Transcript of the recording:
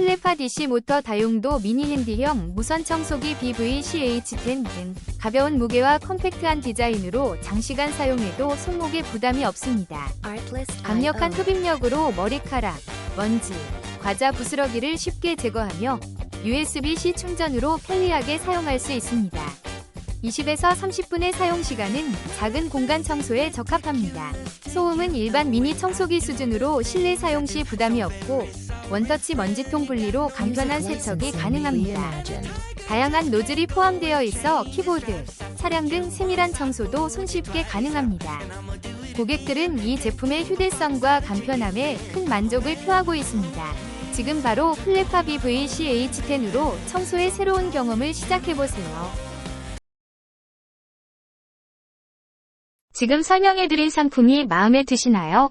플레파 DC 모터 다용도 미니 핸디형 무선 청소기 BVCH10 등 가벼운 무게와 컴팩트한 디자인으로 장시간 사용해도 손목에 부담이 없습니다. 강력한 흡입력으로 머리카락, 먼지, 과자 부스러기를 쉽게 제거하며 USB-C 충전으로 편리하게 사용할 수 있습니다. 20에서 30분의 사용 시간은 작은 공간 청소에 적합합니다. 소음은 일반 미니 청소기 수준으로 실내 사용 시 부담이 없고 원터치 먼지통 분리로 간편한 세척이 가능합니다. 다양한 노즐이 포함되어 있어 키보드, 차량 등 세밀한 청소도 손쉽게 가능합니다. 고객들은 이 제품의 휴대성과 간편함에 큰 만족을 표하고 있습니다. 지금 바로 플레파 BVCH10으로 청소의 새로운 경험을 시작해보세요. 지금 설명해드린 상품이 마음에 드시나요?